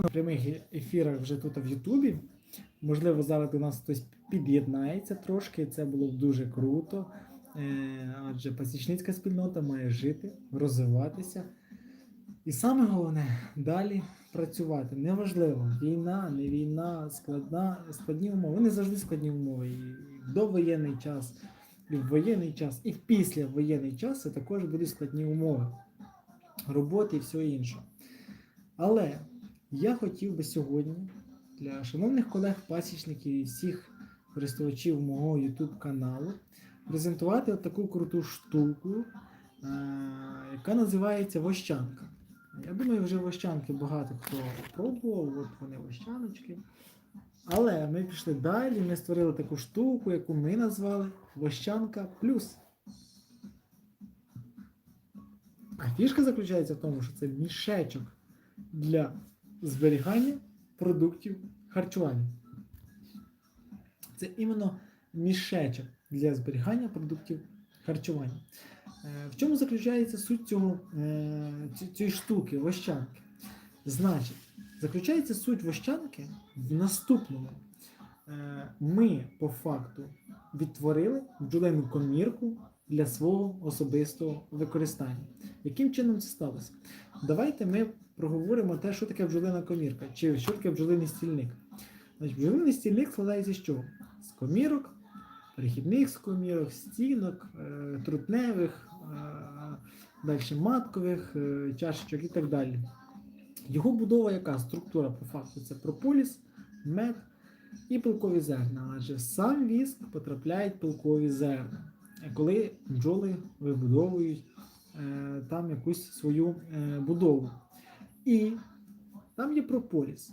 на прямих ефірах вже тут в Ютубі. Можливо, зараз до нас хтось під'єднається трошки. Це було б дуже круто. Е, Адже пасічницька спільнота має жити, розвиватися. І саме головне далі працювати. Неважливо, війна, не війна, складна, складні умови. Вони завжди складні умови. І в довоєнний час, і в воєнний час, і в післявоєнний час це також будуть складні умови роботи і все інше. Але я хотів би сьогодні для шановних колег-пасічників і всіх користувачів мого YouTube каналу презентувати таку круту штуку, е, яка називається вощанка. Я думаю, вже вощанки багато хто пробував, от вони вощаночки. Але ми пішли далі, ми створили таку штуку, яку ми назвали Вощанка Плюс. А фішка заключається в тому, що це мішечок для зберігання продуктів харчування. Це іменно мішечок для зберігання продуктів харчування. Е, В чому заключається суть цього, е, цієї штуки, вощанки? Значить, заключається суть вощанки в наступному. Е, Ми по факту відтворили бджолину комірку для свого особистого використання. Яким чином це сталося? Давайте ми проговоримо те, що таке бджолина комірка, чи що таке бджолиний стільник. Значить, бджолиний стільник складається з чого? З комірок, перехідних з комірок, стінок, е, трутневих, е, далі маткових, е, чашечок і так далі. Його будова яка? Структура по факту це прополіс, мед і пилкові зерна. Адже в сам віск потрапляють пилкові зерна. Коли бджоли вибудовують там якусь свою будову. І там є прополіс.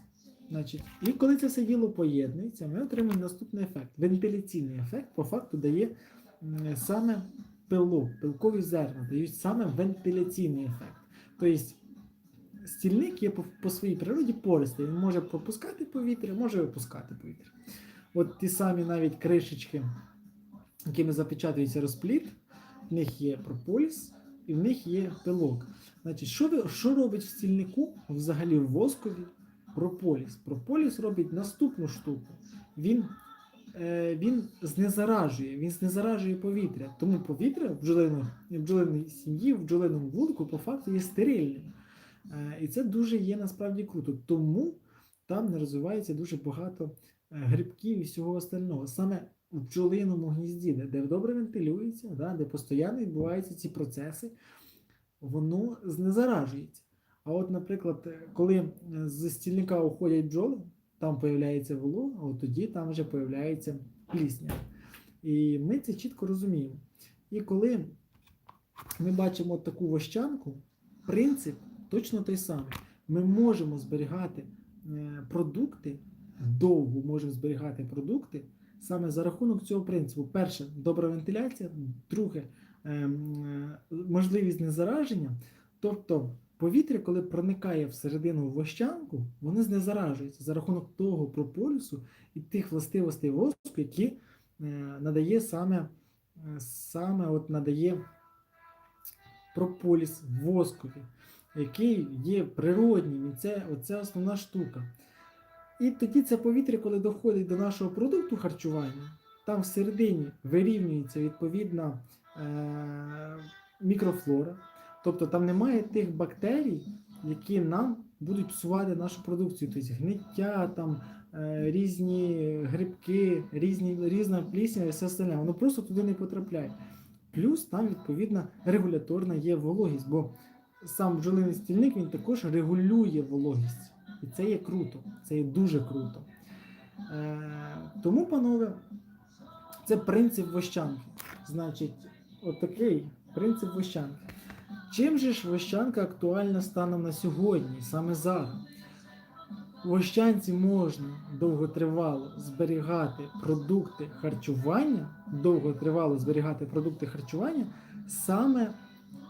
Значить, і коли це все діло поєднується, ми отримуємо наступний ефект. Вентиляційний ефект по факту дає саме пилок, пилкові зерна дають саме вентиляційний ефект. Тобто стільник є по, по своїй природі пористий. Він може пропускати повітря, може випускати повітря. От ті самі навіть кришечки, якими запечатується розпліт, в них є прополіс і в них є пилок. Значить, що, що робить в стільнику, взагалі в воскові, прополіс? Прополіс робить наступну штуку. Він, е, він знезаражує, він знезаражує повітря. Тому повітря в бджолино- в бджолиній сім'ї, в бджолиному вулику по факту є стерильним. Е, І це дуже є насправді круто. Тому там не розвивається дуже багато е, грибків і всього остального. Саме в бджолиному гнізді, де, де добре вентилюється, да, де постійно відбуваються ці процеси, воно знезаражується. А от, наприклад, е, коли е, з стільника уходять бджоли, там появляється волога, а от тоді там вже появляється плісня. І ми це чітко розуміємо. І коли ми бачимо таку вощанку, принцип точно той самий. Ми можемо зберігати е, продукти, довго можемо зберігати продукти саме за рахунок цього принципу. Перше, добра вентиляція, друге, ем, е, можливість незараження. Тобто повітря, коли проникає всередину вощанку, воно знезаражується за рахунок того прополісу і тих властивостей воску, які е, надає саме, е, саме от надає прополіс воскові, який є природнім, і це оце основна штука. І тоді це повітря, коли доходить до нашого продукту харчування, там всередині вирівнюється відповідна е- мікрофлора. Тобто там немає тих бактерій, які нам будуть псувати нашу продукцію. Тобто гниття, там, е- різні грибки, різні, різна плісня і все остальне. Воно просто туди не потрапляє. Плюс там, відповідна, регуляторна є вологість, бо сам бджолиний стільник він також регулює вологість. І це є круто, це є дуже круто. Е, тому, панове, це принцип вощанки. Значить, отакий принцип вощанки. Чим же ж вощанка актуальна станом на сьогодні, саме зараз? Вощанці можна довготривало зберігати продукти харчування, довготривало зберігати продукти харчування саме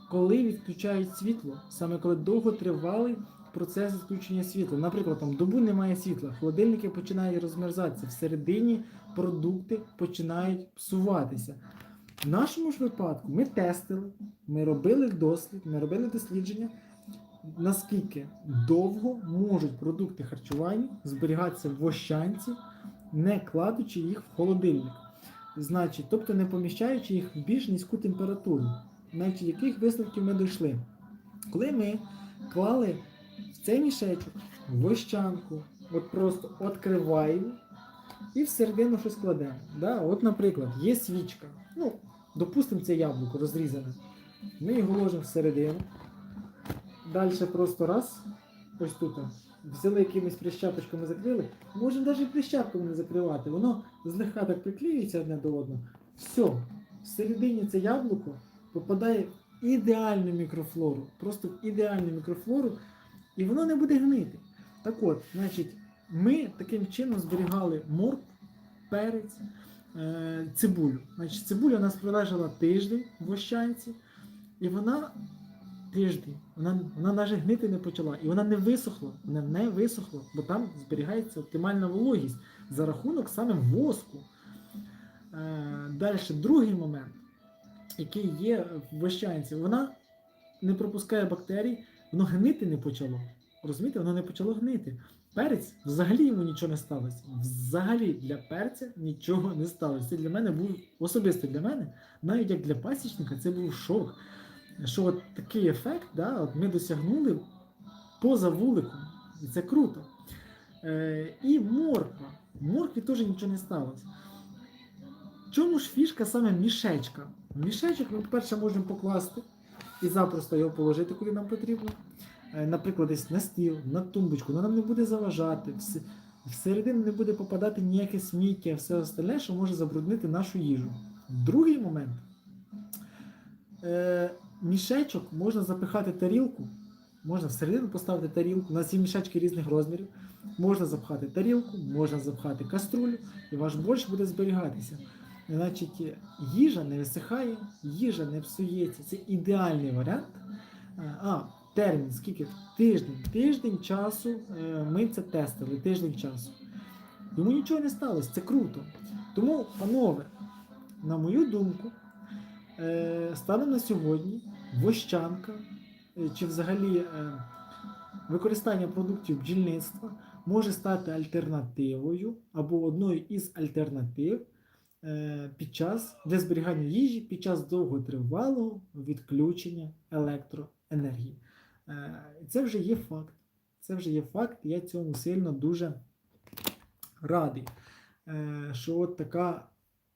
коли відключають світло, саме коли довготривалий процес відключення світла. Наприклад, там добу немає світла, холодильники починають розмерзатися, всередині продукти починають псуватися. В нашому ж випадку ми тестили, ми робили дослід, ми робили дослідження, наскільки довго можуть продукти харчування зберігатися в ощанці, не кладучи їх в холодильник. Значить, тобто не поміщаючи їх в більш низьку температуру. Значить, яких висновків ми дійшли? Коли ми клали в цей мішечок, в ощанку, от просто відкриваємо і всередину щось кладемо. Да? От, наприклад, є свічка. Ну, допустимо, це яблуко розрізане. Ми його ложимо всередину. Далі просто раз, ось тут. Взяли якимись прищепочками закрили. Можемо навіть прищепками не закривати. Воно злегка так приклеюється одне до одного. Все, всередині це яблуко попадає в ідеальну мікрофлору. Просто в ідеальну мікрофлору, і воно не буде гнити. Так от, значить, ми таким чином зберігали моркву, перець, е, цибулю. Значить, цибуля нас пролежала тиждень в ощанці, і вона тиждень, вона, вона навіть гнити не почала. І вона не висохла. Вона не висохла, бо там зберігається оптимальна вологість за рахунок саме воску. Е, Далі, другий момент, який є в ощанці, вона не пропускає бактерій, воно гнити не почало. Розумієте, воно не почало гнити. Перець взагалі йому нічого не сталося. Взагалі для перця нічого не сталося. Це для мене був особисто для мене, навіть як для пасічника, це був шок. Що от такий ефект, да, от ми досягнули поза вуликом. І це круто. Е, і морква. Моркві теж нічого не сталося. Чому ж фішка саме мішечка? Мішечок ми, по-перше, можемо покласти і запросто його положити, куди нам потрібно. Е, Наприклад, десь на стіл, на тумбочку, воно нам не буде заважати. Всередину не буде попадати ніяке сміття, все остальне, що може забруднити нашу їжу. Другий момент. Е, мішечок можна запихати тарілку, можна всередину поставити тарілку. Нас є мішечки різних розмірів. Можна запхати тарілку, можна запхати каструлю, і ваш борщ буде зберігатися. Значить, їжа не висихає, їжа не псується. Це ідеальний варіант. Е, А, термін, скільки? Тиждень. Тиждень часу е, ми це тестили, тиждень часу. Йому нічого не сталося, це круто. Тому, панове, на мою думку, е, станом на сьогодні вощанка чи взагалі використання продуктів бджільництва може стати альтернативою або одною із альтернатив під час для зберігання їжі під час довготривалого відключення електроенергії. Е, Це вже є факт. Це вже є факт, я цьому сильно дуже радий, е, що от така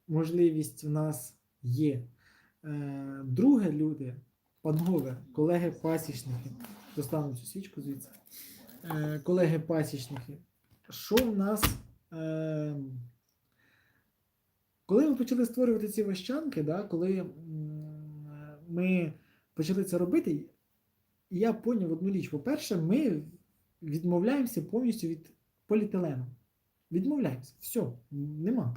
можливість в нас є. Е, Друге, люди, панове, колеги-пасічники, достану цю свічку звідси. Е, Колеги-пасічники, що в нас? Коли ми почали створювати ці вощанки, да, коли ми почали це робити, я поняв одну річ. По-перше, ми відмовляємося повністю від поліетилену. Відмовляємося. Все, нема.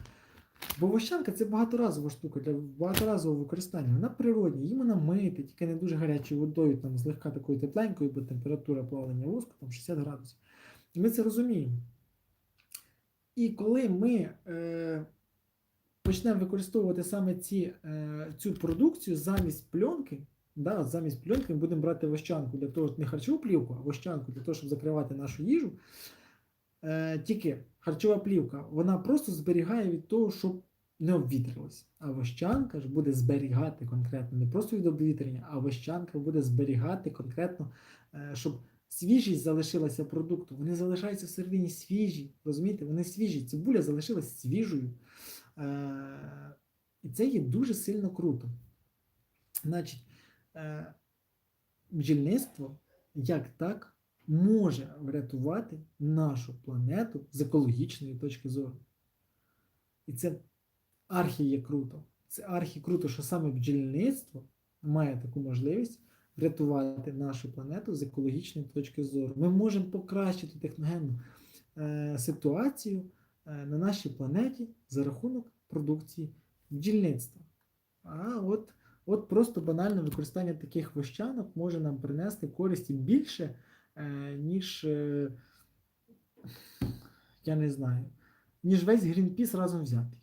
Бо вощанка це багаторазова штука для багаторазового використання. Вона природня, її можна мити, тільки не дуже гарячою водою, там злегка такою тепленькою, бо температура плавлення воску там 60 градусів. І ми це розуміємо. І коли ми е, почнемо використовувати саме ці, е, цю продукцію замість пленки, да, замість пленки ми будемо брати вощанку для того, не харчову плівку, а вощанку для того, щоб закривати нашу їжу. Е, тільки харчова плівка, вона просто зберігає від того, щоб не обвітрилось. А вощанка ж буде зберігати конкретно, не просто від обвітрення, а вощанка буде зберігати конкретно, е, щоб свіжість залишилася продукту. Вони залишаються всередині свіжі. Розумієте? Вони свіжі. Цибуля залишилась свіжою. Е, і це є дуже сильно круто. Значить, е, бджільництво як так може врятувати нашу планету з екологічної точки зору. І це архі є круто. Це архі круто, що саме бджільництво має таку можливість врятувати нашу планету з екологічної точки зору. Ми можемо покращити техногенну е, ситуацію на нашій планеті за рахунок продукції бджільництва. А от, от просто банальне використання таких вощанок може нам принести користі більше, е, ніж, е, я не знаю, ніж весь Грінпіс разом взятий.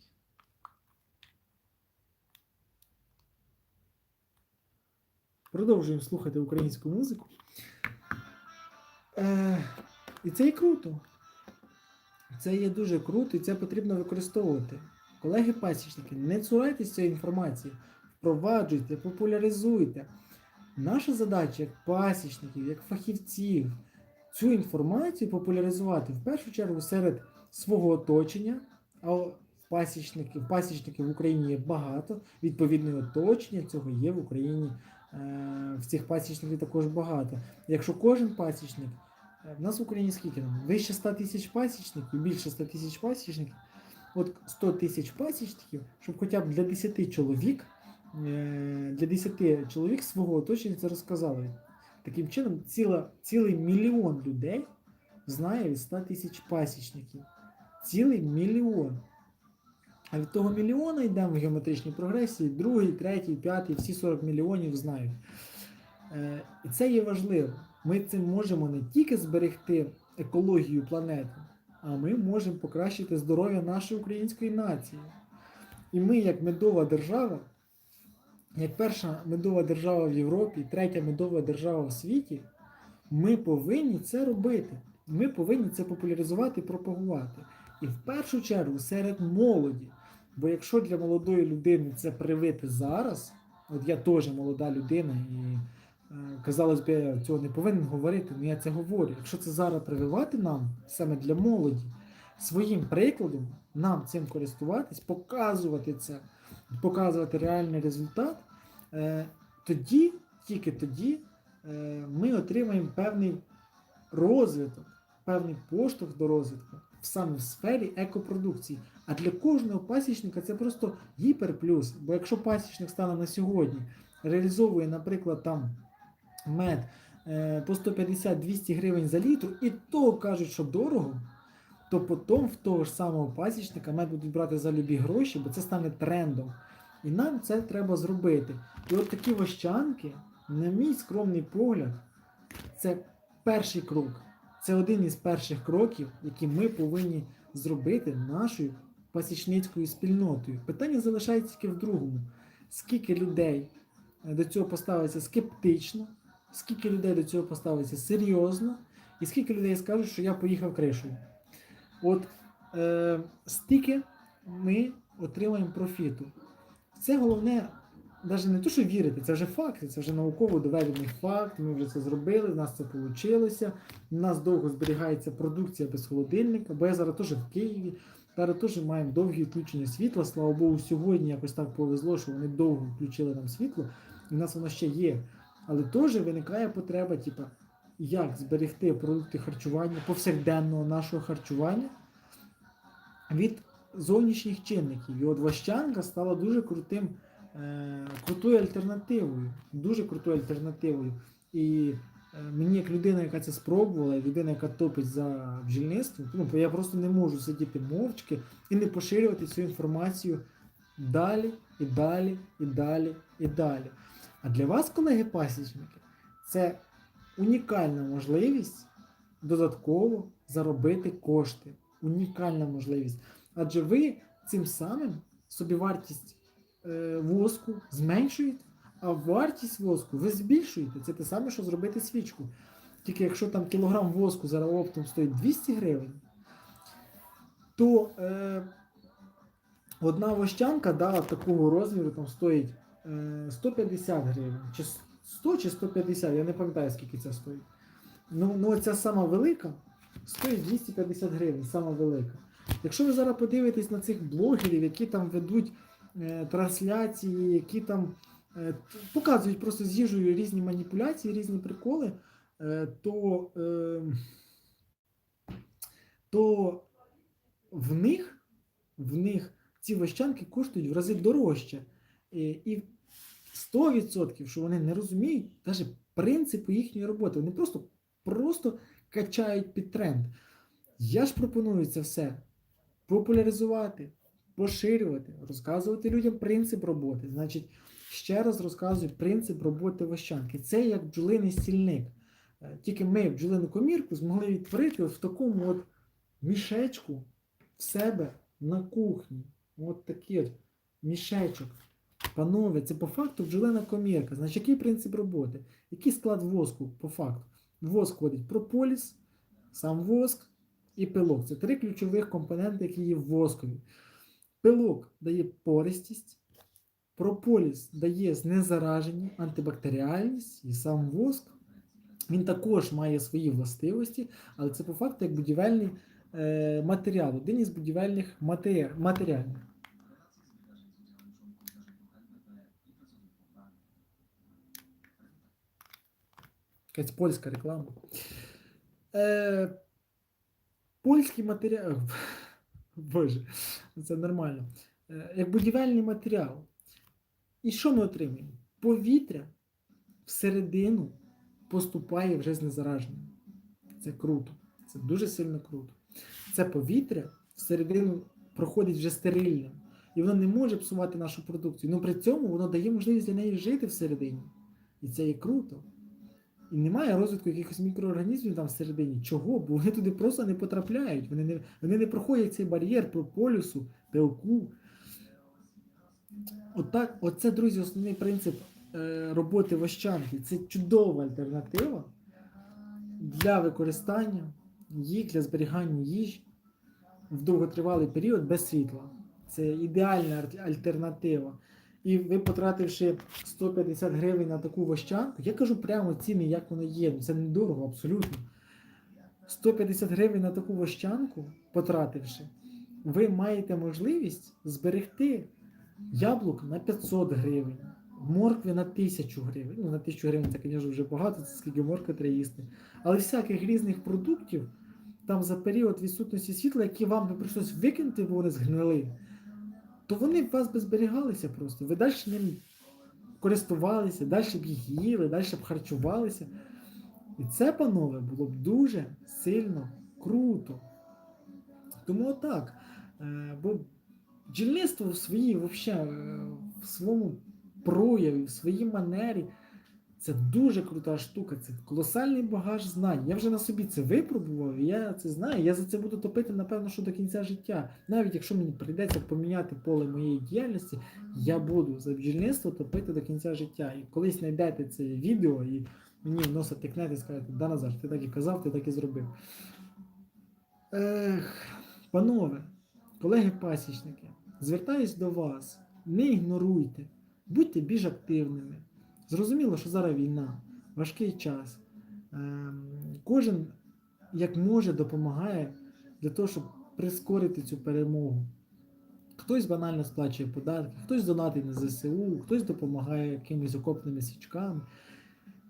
Продовжуємо слухати українську музику. Е, і це є круто. Це є дуже круто і це потрібно використовувати. Колеги пасічники, не цурайтесь цієї інформації, впроваджуйте, популяризуйте. Наша задача як пасічників, як фахівців, цю інформацію популяризувати в першу чергу серед свого оточення, а пасічників, пасічників в Україні є багато, відповідне оточення цього є в Україні. е, В цих пасічників також багато. Якщо кожен пасічник, в нас в Україні скільки там? Вище 100 тисяч пасічників, більше 100 тисяч пасічників. От 100 тисяч пасічників, щоб хоча б для 10 чоловік, е, для 10 чоловік свого оточення це розказали. Таким чином, ціла, цілий мільйон людей знає від 100 тисяч пасічників. Цілий мільйон. А від того мільйона йдемо в геометричній прогресії, другий, третій, п'ятий, всі 40 мільйонів знають. Е, І це є важливо. Ми цим можемо не тільки зберегти екологію планети, а ми можемо покращити здоров'я нашої української нації. І ми, як медова держава, як перша медова держава в Європі, третя медова держава в світі, ми повинні це робити. Ми повинні це популяризувати і пропагувати. І в першу чергу серед молоді. Бо якщо для молодої людини це привити зараз, от я теж молода людина, і казалось би, я цього не повинен говорити, але я це говорю. Якщо це зараз прививати нам, саме для молоді, своїм прикладом, нам цим користуватись, показувати це, показувати реальний результат, е, тоді, тільки тоді, е, ми отримаємо певний розвиток, певний поштовх до розвитку саме в сфері екопродукції. А для кожного пасічника це просто гіперплюс. Бо якщо пасічник стане на сьогодні, реалізовує, наприклад, там мед е, по 150-200 гривень за літр, і то кажуть, що дорого, то потім в того ж самого пасічника мед будуть брати за любі гроші, бо це стане трендом. І нам це треба зробити. І от такі вощанки, на мій скромний погляд, це перший крок. Це один із перших кроків, які ми повинні зробити нашою пасічницькою спільнотою. Питання залишається тільки в другому: скільки людей до цього поставиться скептично, скільки людей до цього поставиться серйозно, і скільки людей скажуть, що я поїхав кришою. От е, стільки ми отримаємо профіту. Це головне навіть не то, що вірити, це вже факти, це вже науково доведений факт. Ми вже це зробили, в нас це вийшло. У нас довго зберігається продукція без холодильника, бо я зараз теж в Києві. Зараз теж маємо довгі відключення світла. Слава Богу, сьогодні якось так повезло, що вони довго включили нам світло, і в нас воно ще є. Але теж виникає потреба, типу, як зберегти продукти харчування, повсякденного нашого харчування від зовнішніх чинників. І от вощанка стала дуже крутим е, крутою альтернативою, дуже крутою альтернативою. І е, мені, як людина, яка це спробувала, людина, яка топить за бджільництво, ну, я просто не можу сидіти мовчки і не поширювати цю інформацію далі і далі, і далі, і далі. А для вас, колеги-пасічники, це унікальна можливість додатково заробити кошти. Унікальна можливість. Адже ви цим самим собівартість е, воску зменшуєте, а вартість воску ви збільшуєте. Це те саме, що зробити свічку. Тільки якщо там кілограм воску зараз оптом стоїть 200 гривень, то е, одна вощанка да, такого розміру там стоїть 150 гривень. Чи 100 чи 150, я не пам'ятаю, скільки це стоїть. Ну, ну ця сама велика стоїть 250 гривень, сама велика. Якщо ви зараз подивитесь на цих блогерів, які там ведуть е, трансляції, які там е, показують просто з їжею різні маніпуляції, різні приколи, е, то, е, то в них, в них ці вощанки коштують в рази дорожче. І, і 100%, що вони не розуміють навіть принципу їхньої роботи. Вони просто, просто качають під тренд. Я ж пропоную це все популяризувати, поширювати, розказувати людям принцип роботи. Значить, ще раз розказую принцип роботи вощанки. Це як бджолиний стільник. Е, Тільки ми бджолину комірку змогли відтворити в такому от мішечку в себе на кухні. От такий от мішечок. Панове, це по факту бджолина комірка. Значить, який принцип роботи? Який склад воску по факту? Воск входить прополіс, сам воск і пилок. Це три ключових компоненти, які є в воскові. Пилок дає пористість, прополіс дає знезараження, антибактеріальність і сам воск. Він також має свої властивості, але це по факту як будівельний е, матеріал, один із будівельних матер, матеріалів. Якась польська реклама. Е, польський матеріал. Боже, це нормально. Е, як будівельний матеріал. І що ми отримуємо? Повітря всередину поступає вже з незараженням. Це круто. Це дуже сильно круто. Це повітря всередину проходить вже стерильним. І воно не може псувати нашу продукцію. Ну при цьому воно дає можливість для неї жити всередині. І це є круто. І немає розвитку якихось мікроорганізмів там всередині. Чого? Бо вони туди просто не потрапляють. Вони не, вони не проходять цей бар'єр прополісу, пилку. Отак, оце, друзі, основний принцип е, роботи вощанки. Це чудова альтернатива для використання їх, для зберігання їжі в довготривалий період без світла. Це ідеальна альтернатива. І ви потративши 150 гривень на таку вощанку, я кажу прямо ціни, як воно є. ну, Це недорого, абсолютно. 150 гривень на таку вощанку, потративши, ви маєте можливість зберегти яблук на 500 гривень, моркви на 1000 гривень. Ну, на 1000 гривень це, звісно, вже багато, це скільки моркви треба їсти. Але всяких різних продуктів там за період відсутності світла, які вам би прийшлось викинути, бо вони згнили, то вони б вас би зберігалися просто. Ви далі ним користувалися, далі б їх їли, далі б харчувалися. І це, панове, було б дуже сильно круто. Тому отак. Е, Бо бджільництво в своїй, вообще, е, в своєму прояві, в своїй манері. Це дуже крута штука, це колосальний багаж знань. Я вже на собі це випробував, і я це знаю. Я за це буду топити, напевно, що до кінця життя. Навіть якщо мені прийдеться поміняти поле моєї діяльності, я буду за бджільництво топити до кінця життя. І колись знайдете це відео і мені в носа тикнете і скажете, да Назар, ти так і казав, ти так і зробив. Ех, панове, колеги-пасічники, звертаюсь до вас, не ігноруйте, будьте більш активними. Зрозуміло, що зараз війна, важкий час. Ем, Кожен як може допомагає для того, щоб прискорити цю перемогу. Хтось банально сплачує податки, хтось донатить на ЗСУ, хтось допомагає якимись окопними свічками.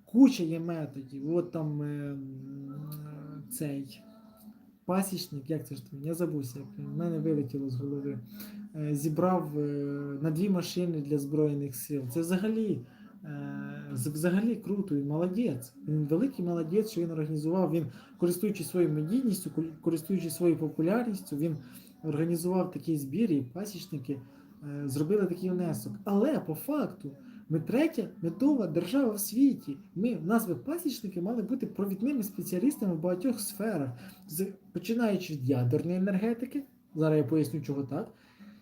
Куча є методів. От там ем, цей пасічник, як це ж там, я забувся, як в мене вилетіло з голови. Е, Зібрав е, на дві машини для Збройних сил. Це взагалі. Е, Взагалі круто, він молодець. Він великий молодець, що він організував. Він, користуючись своєю медійністю, користуючись своєю популярністю, він організував такий збір, і пасічники е, зробили такий внесок. Але по факту ми третя медова держава в світі. Ми, в нас би пасічники мали бути провідними спеціалістами в багатьох сферах, з, починаючи від ядерної енергетики, зараз я поясню, чого так,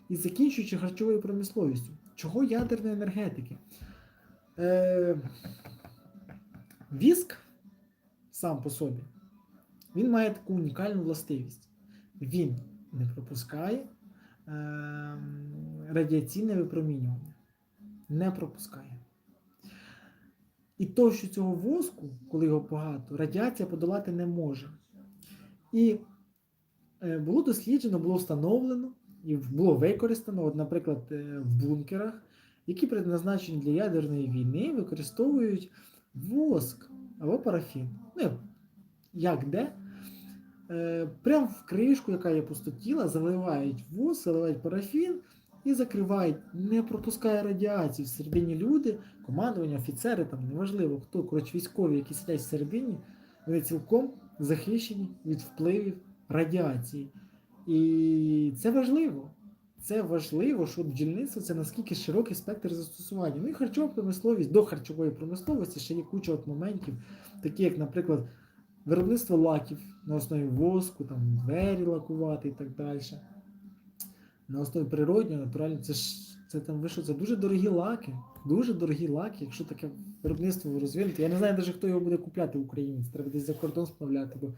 і закінчуючи харчовою промисловістю. Чого ядерної енергетики? Е, віск сам по собі, він має таку унікальну властивість. Він не пропускає е, радіаційне випромінювання. Не пропускає. І то, що цього воску, коли його багато, радіація подолати не може. І е, було досліджено, було встановлено і було використано, от, наприклад, в бункерах які предназначені для ядерної війни, використовують воск або парафін. Ну, як- де? Е, прямо в кришку, яка є пустотіла, заливають воск, заливають парафін і закривають, не пропускає радіації. Всередині люди, командування, офіцери, там неважливо хто, коротше, військові, які сидять всередині, вони цілком захищені від впливів радіації. І це важливо. Це важливо, що бджільництво це наскільки широкий спектр застосування. Ну і харчова промисловість до харчової промисловості ще є куча от моментів, такі як, наприклад, виробництво лаків на основі воску, там двері лакувати і так далі. На основі природнього, натурально, це ж Це там ви що, це дуже дорогі лаки. Дуже дорогі лаки, якщо таке виробництво розвинути. Я не знаю навіть, хто його буде купляти в Україні. Це треба десь за кордон сплавляти. Бо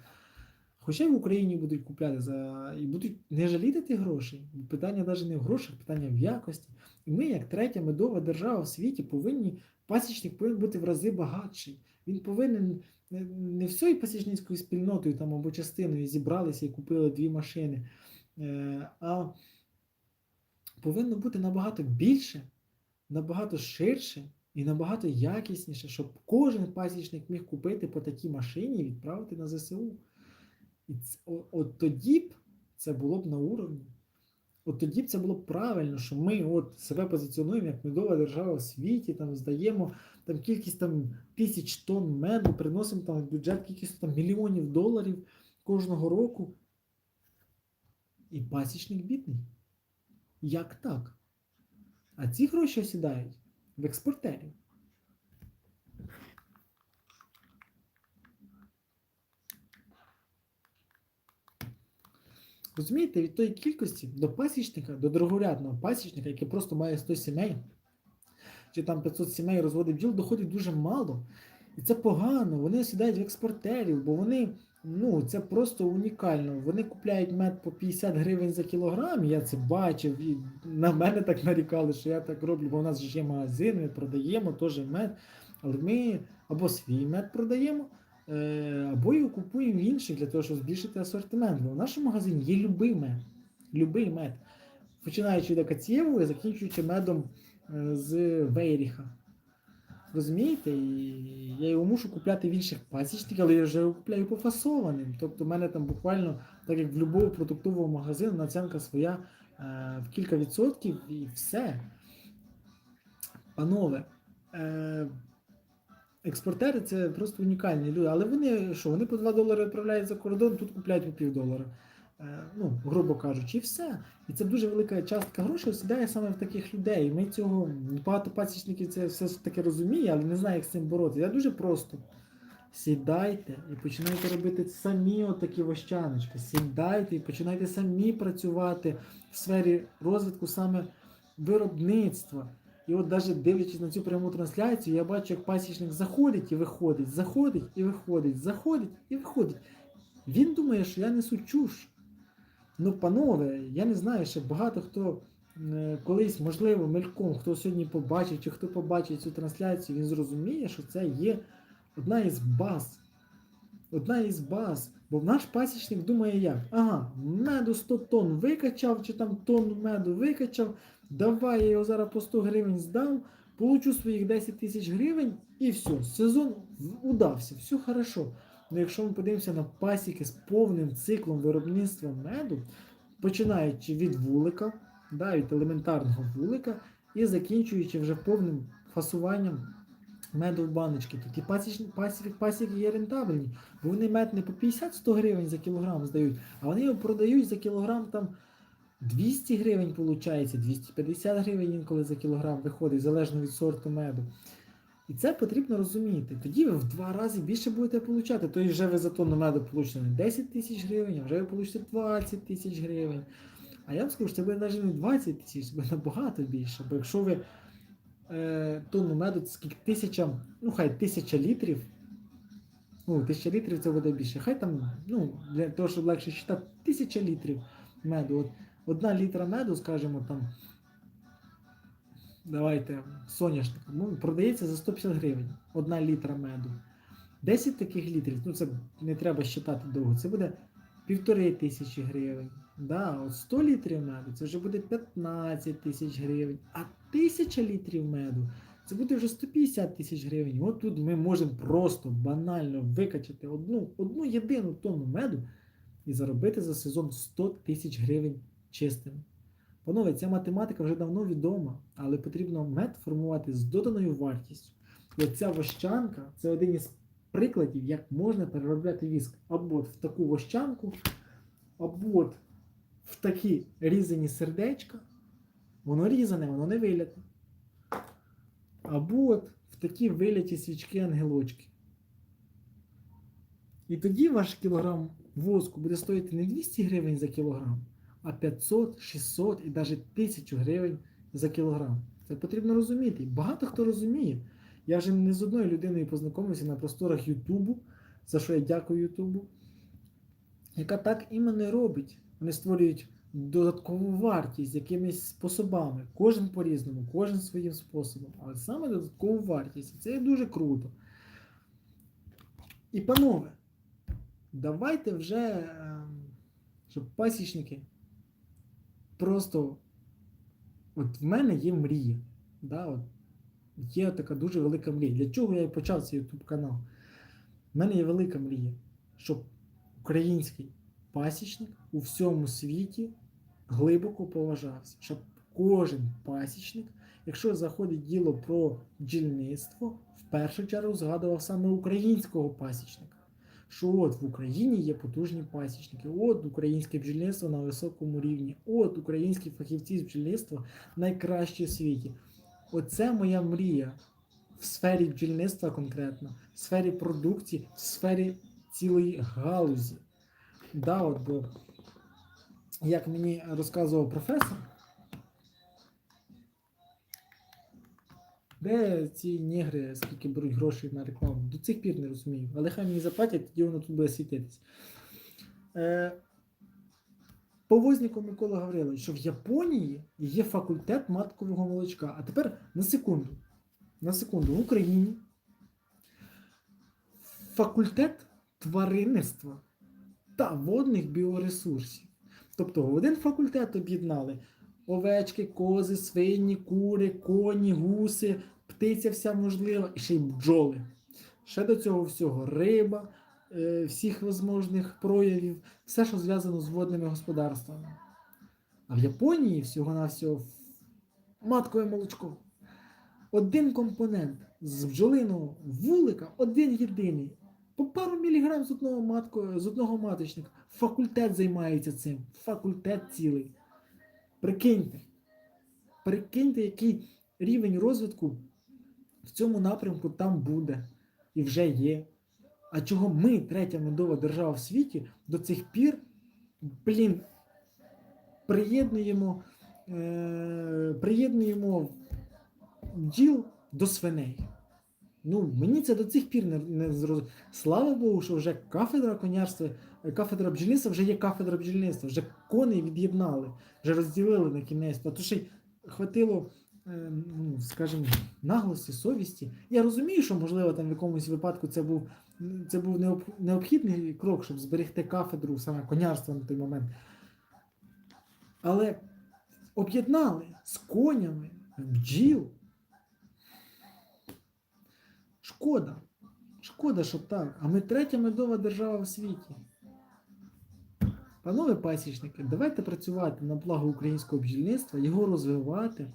хоча й в Україні будуть купляти за і будуть не жаліти тих грошей. Питання навіть не в грошах, питання в якості. І ми, як третя медова держава в світі, повинні пасічник повинен бути в рази багатший. Він повинен не- всією пасічницькою спільнотою там або частиною зібралися і купили дві машини, е, а повинно бути набагато більше, набагато ширше і набагато якісніше, щоб кожен пасічник міг купити по такій машині і відправити на ЗСУ. І ц- о- от тоді б це було б на уровні. От тоді б це було б правильно, що ми от себе позиціонуємо як медова держава в світі, там здаємо там кількість там тисяч тонн меду, приносимо там в бюджет кількість там мільйонів доларів кожного року. І пасічник бідний. Як так? А ці гроші осідають в експортерів. Розумієте, від тої кількості до пасічника, до дороговрядного пасічника, який просто має 100 сімей, чи там 500 сімей розводить бджіл, доходить дуже мало. І це погано. Вони осідають в експортерів, бо вони, ну, це просто унікально. Вони купляють мед по 50 гривень за кілограм. Я це бачив, і на мене так нарікали, що я так роблю, бо у нас ж є магазин, ми продаємо теж мед. Але ми або свій мед продаємо, або його купуємо в інших для того, щоб збільшити асортимент. Бо в нашому магазині є любий мед. Любий мед. Починаючи від акацієвого і закінчуючи медом е, з Вейріха. Розумієте? І я його мушу купляти в інших пасічників, але я вже його купляю пофасованим. Тобто в мене там буквально, так як в будь-якого продуктового магазину, націнка своя е, в кілька відсотків і все. Панове, е, експортери це просто унікальні люди. Але вони що, вони по 2 долари відправляють за кордон, тут купляють по пів долара. Е, ну, грубо кажучи, і все. І це дуже велика частка грошей осідає саме в таких людей. Ми цього багато пасічників це все таки розуміє, але не знає, як з цим боротися. Я дуже просто. Сідайте і починайте робити самі отакі вощаночки. Сідайте і починайте самі працювати в сфері розвитку саме виробництва. І от навіть дивлячись на цю пряму трансляцію, я бачу, як пасічник заходить і виходить, заходить і виходить, заходить і виходить. Він думає, що я несу чуш. Ну, панове, я не знаю, ще багато хто е, колись, можливо, мельком, хто сьогодні побачив, чи хто побачить цю трансляцію, він зрозуміє, що це є одна із баз. Одна із баз. Бо наш пасічник думає як? Ага, меду 100 тонн викачав, чи там тонну меду викачав, давай я його зараз по 100 гривень здам, получу своїх 10 тисяч гривень і все, сезон удався, все хорошо. Ну, якщо ми подивимося на пасіки з повним циклом виробництва меду, починаючи від вулика, да, від елементарного вулика, і закінчуючи вже повним фасуванням меду в баночки. Тут і пасічні, пасіки, пасіки є рентабельні, бо вони мед не по 50-100 гривень за кілограм здають, а вони його продають за кілограм там 200 гривень, виходить, 250 гривень інколи за кілограм виходить, залежно від сорту меду. І це потрібно розуміти. Тоді ви в два рази більше будете получати. Тобто вже ви за тонну меду получите не 10 тисяч гривень, а вже ви получите 20 тисяч гривень. А я вам скажу, що це буде навіть не 20 тисяч, це буде набагато більше. Бо якщо ви е, тонну меду, скільки тисяча, ну хай тисяча літрів. Ну, тисяча літрів це буде більше. Хай там, ну, для того, щоб легше читати, тисяча літрів меду. От, одна літра меду, скажімо, там давайте соняшник, ну, продається за 150 гривень. Одна літра меду. 10 таких літрів, ну це не треба считати довго, це буде півтори тисячі гривень. Да, от 100 літрів меду це вже буде 15 тисяч гривень, а 1000 літрів меду це буде вже 150 тисяч гривень. От тут ми можемо просто банально викачати одну, одну єдину тонну меду і заробити за сезон 100 тисяч гривень чистими. Панове, ця математика вже давно відома, але потрібно мед формувати з доданою вартістю. І оця вощанка це один із прикладів, як можна переробляти віск. Або в таку вощанку, або в такі різані сердечка. Воно різане, воно не виляте. Або от в такі виляті свічки ангелочки. І тоді ваш кілограм воску буде стоїти не 200 гривень за кілограм, а 500, 600 і навіть 1000 гривень за кілограм. Це потрібно розуміти. Багато хто розуміє. Я вже не з одною людиною познайомився на просторах Ютубу, за що я дякую Ютубу, яка так і робить. Вони створюють додаткову вартість якимись способами. Кожен по-різному, кожен своїм способом. Але саме додаткову вартість. Це є дуже круто. І панове, давайте вже, ем, щоб пасічники просто. От в мене є мрія. Да, от, є така дуже велика мрія. Для чого я почав цей YouTube канал? У мене є велика мрія, щоб український пасічник у всьому світі глибоко поважався, щоб кожен пасічник, якщо заходить діло про бджільництво, в першу чергу згадував саме українського пасічника. Що от в Україні є потужні пасічники, от українське бджільництво на високому рівні, от українські фахівці з бджільництва найкращі в світі. Оце моя мрія в сфері бджільництва конкретно, в сфері продукції, в сфері цілої галузі. Да, от, бо, як мені розказував професор, де ці негри, скільки беруть грошей на рекламу, до цих пір не розумію. Але хай мені заплатять, тоді воно тут буде світитись. Е, Повозніков Микола Гаврилович, що в Японії є факультет маткового молочка. А тепер на секунду. На секунду, в Україні факультет тваринництва та водних біоресурсів. Тобто в один факультет об'єднали овечки, кози, свині, кури, коні, гуси, птиця вся можлива і ще й бджоли. Ще до цього всього риба, е, всіх можливих проявів, все, що зв'язано з водними господарствами. А в Японії всього-навсього маткове молочко. Один компонент з бджолиного вулика, один єдиний. По пару міліграм з одного матко, з одного маточника. Факультет займається цим. Факультет цілий. Прикиньте. Прикиньте, який рівень розвитку в цьому напрямку там буде і вже є. А чого ми, третя медова держава в світі, до цих пір, блін, приєднуємо, е, приєднуємо бджіл до свиней. Ну, мені це до цих пір не, не зрозуміло. Слава Богу, що вже кафедра конярства, е, кафедра бджільництва вже є кафедра бджільництва, вже коней від'єднали, вже розділили на кінець. А то ще й хватило, е, ну, скажімо, наглості, совісті. Я розумію, що, можливо, там в якомусь випадку це був, це був необ- необхідний крок, щоб зберегти кафедру саме конярства на той момент. Але об'єднали з конями бджіл. Шкода. Шкода, що так. А ми третя медова держава в світі. Панове пасічники, давайте працювати на благо українського бджільництва, його розвивати.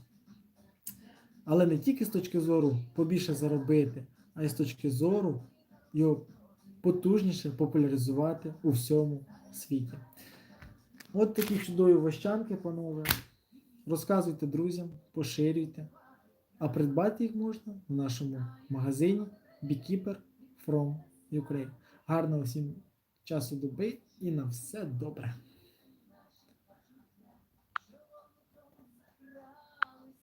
Але не тільки з точки зору побільше заробити, а й з точки зору його потужніше популяризувати у всьому світі. От такі чудові вощанки, панове. Розказуйте друзям, поширюйте. А придбати їх можна в нашому магазині Beekeeper from Ukraine. Гарного всім часу доби і на все добре!